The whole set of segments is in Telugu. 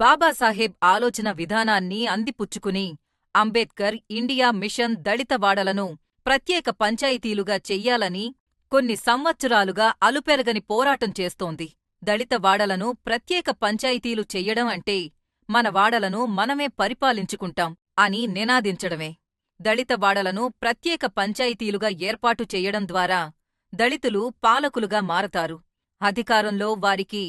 బాబాసాహెబ్ ఆలోచన విధానాన్ని అందిపుచ్చుకుని అంబేద్కర్ ఇండియా మిషన్ దళిత వాడలను ప్రత్యేక పంచాయతీలుగా చెయ్యాలని కొన్ని సంవత్సరాలుగా అలుపెరగని పోరాటం చేస్తోంది. దళిత వాడలను ప్రత్యేక పంచాయతీలు చెయ్యడం అంటే మన వాడలను మనమే పరిపాలించుకుంటాం అని నినాదించడమే. దళిత వాడలను ప్రత్యేక పంచాయతీలుగా ఏర్పాటు చెయ్యడం ద్వారా దళితులు పాలకులుగా మారతారు. అధికారంలో వారికి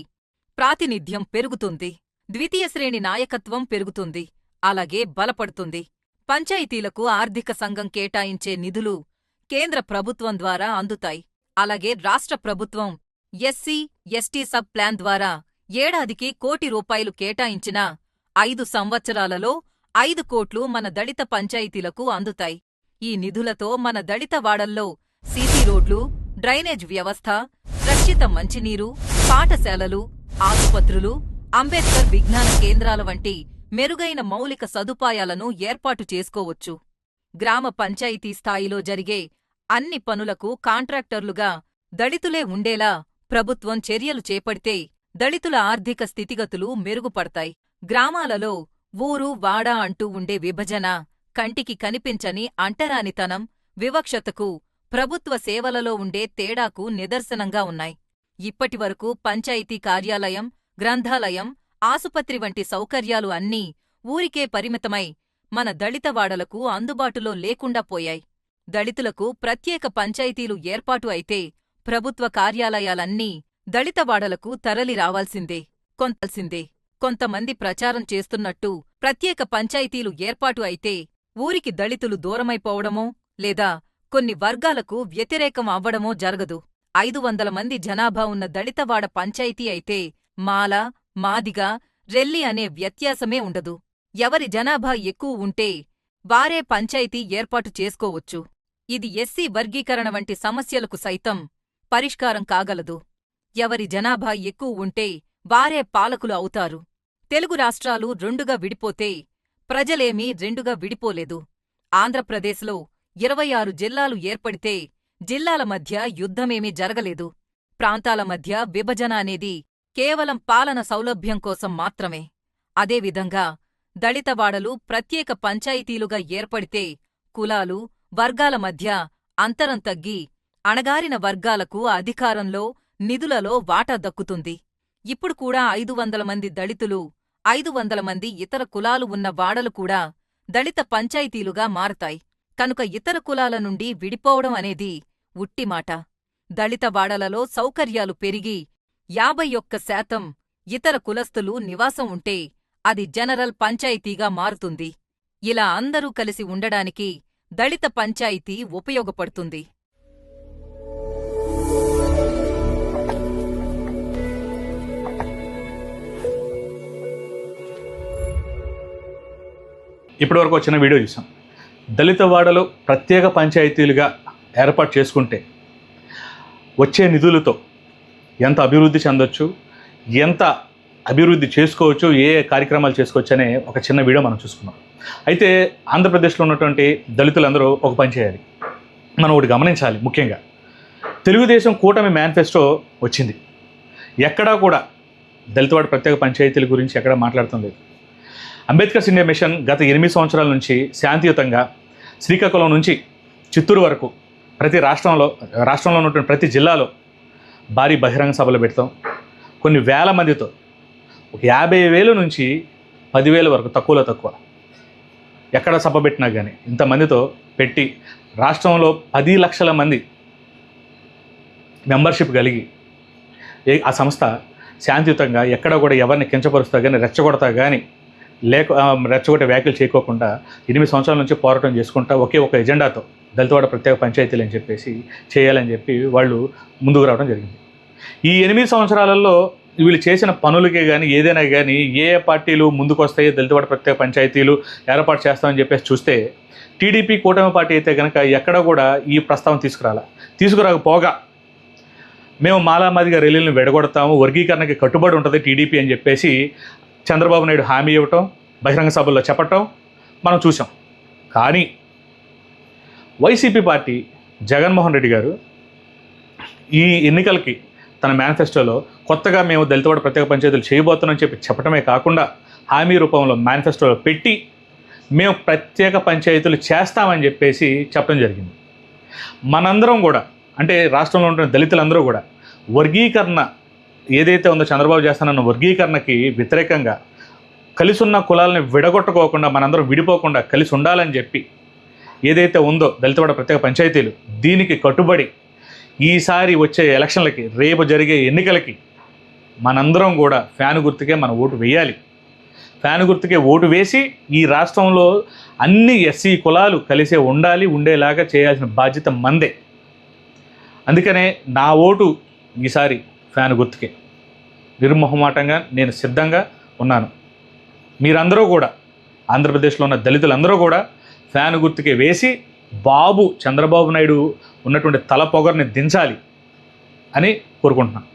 ప్రాతినిధ్యం పెరుగుతుంది. ద్వితీయ శ్రేణి నాయకత్వం పెరుగుతుంది అలాగే బలపడుతుంది. పంచాయతీలకు ఆర్థిక సంఘం కేటాయించే నిధులు కేంద్ర ప్రభుత్వం ద్వారా అందుతాయి. అలాగే రాష్ట్ర ప్రభుత్వం ఎస్సీ ఎస్టీ సబ్ ప్లాన్ ద్వారా ఏడాదికి కోటి రూపాయలు కేటాయించినా ఐదు సంవత్సరాలలో ఐదు కోట్లు మన దళిత పంచాయతీలకు అందుతాయి. ఈ నిధులతో మన దళిత వాడల్లో సీసీ రోడ్లు డ్రైనేజ్ వ్యవస్థ రక్షిత మంచినీరు పాఠశాలలు ఆసుపత్రులు అంబేద్కర్ విజ్ఞాన కేంద్రాల వంటి మెరుగైన మౌలిక సదుపాయాలను ఏర్పాటు చేసుకోవచ్చు. గ్రామ పంచాయతీ స్థాయిలో జరిగే అన్ని పనులకు కాంట్రాక్టర్లుగా దళితులే ఉండేలా ప్రభుత్వం చర్యలు చేపడితే దళితుల ఆర్థిక స్థితిగతులు మెరుగుపడతాయి. గ్రామాలలో ఊరు వాడా అంటూ ఉండే విభజన కంటికి కనిపించని అంటరానితనం వివక్షతకు ప్రభుత్వ సేవలలో ఉండే తేడాకు నిదర్శనంగా ఉన్నాయి. ఇప్పటివరకు పంచాయతీ కార్యాలయం గ్రంథాలయం ఆసుపత్రి వంటి సౌకర్యాలు అన్నీ ఊరికే పరిమితమై మన దళితవాడలకు అందుబాటులో లేకుండా పోయాయి. దళితులకు ప్రత్యేక పంచాయతీలు ఏర్పాటు అయితే ప్రభుత్వ కార్యాలయాలన్నీ దళితవాడలకు తరలి రావాల్సిందే కొంతల్సిందే. కొంతమంది ప్రచారం చేస్తున్నట్టు ప్రత్యేక పంచాయతీలు ఏర్పాటు అయితే ఊరికి దళితులు దూరమైపోవడమో లేదా కొన్ని వర్గాలకు వ్యతిరేకం అవ్వడమో జరగదు. ఐదు వందల మంది జనాభా ఉన్న దళితవాడ పంచాయతీ అయితే మాల మాదిగ రెల్లి అనే వ్యత్యాసమే ఉండదు. ఎవరి జనాభా ఎక్కువ ఉంటే వారే పంచాయతీ ఏర్పాటు చేసుకోవచ్చు. ఇది ఎస్సీ వర్గీకరణ వంటి సమస్యలకు సైతం పరిష్కారం కాగలదు. ఎవరి జనాభా ఎక్కువ ఉంటే వారే పాలకులు అవుతారు. తెలుగు రాష్ట్రాలు రెండుగా విడిపోతే ప్రజలేమీ రెండుగా విడిపోలేదు. ఆంధ్రప్రదేశ్లో ఇరవై ఆరు జిల్లాలు ఏర్పడితే జిల్లాల మధ్య యుద్ధమేమీ జరగలేదు. ప్రాంతాల మధ్య విభజన అనేది కేవలం పాలన సౌలభ్యం కోసం మాత్రమే. అదేవిధంగా దళితవాడలు ప్రత్యేక పంచాయతీలుగా ఏర్పడితే కులాలు వర్గాల మధ్య అంతరం తగ్గి అణగారిన వర్గాలకు అధికారంలో నిధులలో వాటా దక్కుతుంది. ఇప్పుడు కూడా ఐదు వందల మంది దళితులు ఐదు వందల మంది ఇతర కులాలు ఉన్న వాడలు కూడా దళిత పంచాయతీలుగా మారతాయి. కనుక ఇతర కులాల నుండి విడిపోవడం అనేది ఉట్టిమాట. దళిత వాడలలో సౌకర్యాలు పెరిగి యాభై ఒక్క శాతం ఇతర కులస్తులు నివాసం ఉంటే అది జనరల్ పంచాయతీగా మారుతుంది. ఇలా అందరూ కలిసి ఉండడానికి దళిత పంచాయతీ ఉపయోగపడుతుంది. ఇప్పటివరకు వచ్చిన వీడియో చూసాం. దళిత వాడలు ప్రత్యేక పంచాయతీలుగా ఏర్పాటు చేసుకుంటే వచ్చే నిధులతో ఎంత అభివృద్ధి చెందొచ్చు ఎంత అభివృద్ధి చేసుకోవచ్చు ఏ కార్యక్రమాలు చేసుకోవచ్చు అనే ఒక చిన్న వీడియో మనం చూసుకున్నాం అయితే ఆంధ్రప్రదేశ్లో ఉన్నటువంటి దళితులందరూ ఒక పని చేయాలి. మనం ఒకటి గమనించాలి ముఖ్యంగా. తెలుగుదేశం కూటమి మేనిఫెస్టో వచ్చింది. ఎక్కడా కూడా దళితవాడ ప్రత్యేక పంచాయతీల గురించి ఎక్కడా మాట్లాడటం లేదు. అంబేద్కర్ ఇండియా మిషన్ గత ఎనిమిది సంవత్సరాల నుంచి శాంతియుతంగా శ్రీకాకుళం నుంచి చిత్తూరు వరకు ప్రతి రాష్ట్రంలో రాష్ట్రంలో ఉన్నటువంటి ప్రతి జిల్లాలో భారీ బహిరంగ సభలు పెడతాం. కొన్ని వేల మందితో. ఒక యాభై వేలు నుంచి పదివేల వరకు తక్కువలో తక్కువ. ఎక్కడ సభ పెట్టినా కానీ ఇంతమందితో పెట్టి రాష్ట్రంలో పది లక్షల మంది మెంబర్షిప్ కలిగి ఏ ఆ సంస్థ శాంతియుతంగా ఎక్కడ కూడా ఎవరిని కించపరుస్తా కానీ రెచ్చగొడతా కానీ లేక రెచ్చగొట్టే వ్యాఖ్యలు చేయకోకుండా ఎనిమిది సంవత్సరాల నుంచి పోరాటం చేసుకుంటా ఒకే ఒక ఎజెండాతో దళితవాడ ప్రత్యేక పంచాయతీలు అని చెప్పేసి చేయాలని చెప్పి వాళ్ళు ముందుకు రావడం జరిగింది. ఈ ఎనిమిది సంవత్సరాలలో వీళ్ళు చేసిన పనులకే కానీ ఏదైనా కానీ ఏ ఏ పార్టీలు ముందుకు వస్తాయి దళితవాడ ప్రత్యేక పంచాయతీలు ఏర్పాటు చేస్తామని చెప్పేసి చూస్తే టీడీపీ కూటమి పార్టీ అయితే కనుక ఎక్కడ కూడా ఈ ప్రస్తావన తీసుకురాల. తీసుకురాకపోగా మేము మాలామాదిగా రైలులను వెడగొడతాము వర్గీకరణకి కట్టుబడి ఉంటుంది టీడీపీ అని చెప్పేసి చంద్రబాబు నాయుడు హామీ ఇవ్వటం బహిరంగ సభల్లో చెప్పటం మనం చూసాం కానీ వైసీపీ పార్టీ జగన్మోహన్ రెడ్డి గారు ఈ ఎన్నికలకి తన మేనిఫెస్టోలో కొత్తగా మేము దళితవాడ ప్రత్యేక పంచాయతీలు చేయబోతున్నామని చెప్పి చెప్పడమే కాకుండా హామీ రూపంలో మేనిఫెస్టోలో పెట్టి మేము ప్రత్యేక పంచాయతీలు చేస్తామని చెప్పేసి చెప్పడం జరిగింది. మనందరం కూడా అంటే రాష్ట్రంలో ఉంటున్న దళితులందరూ కూడా వర్గీకరణ ఏదైతే ఉందో చంద్రబాబు చేస్తానన్న వర్గీకరణకి వ్యతిరేకంగా కలిసి ఉన్న కులాలని విడగొట్టుకోకుండా మనందరం విడిపోకుండా కలిసి ఉండాలని చెప్పి ఏదైతే ఉందో దళితవాడ ప్రత్యేక పంచాయతీలు దీనికి కట్టుబడి ఈసారి వచ్చే ఎలక్షన్లకి రేపు జరిగే ఎన్నికలకి మనందరం కూడా ఫ్యాన్ గుర్తుకే మన ఓటు వేయాలి. ఫ్యాన్ గుర్తుకే ఓటు వేసి ఈ రాష్ట్రంలో అన్ని ఎస్సీ కులాలు కలిసే ఉండాలి ఉండేలాగా చేయాల్సిన బాధ్యత మందే. అందుకనే నా ఓటు ఈసారి ఫ్యాన్ గుర్తుకే. నిర్మోహమాటంగా నేను సిద్ధంగా ఉన్నాను. మీరందరూ కూడా ఆంధ్రప్రదేశ్లో ఉన్న దళితులందరూ కూడా ఫ్యాన్ గుర్తుకే వేసి బాబు చంద్రబాబు నాయుడు ఉన్నటువంటి తల పొగర్ని దించాలి అని కోరుకుంటున్నాను.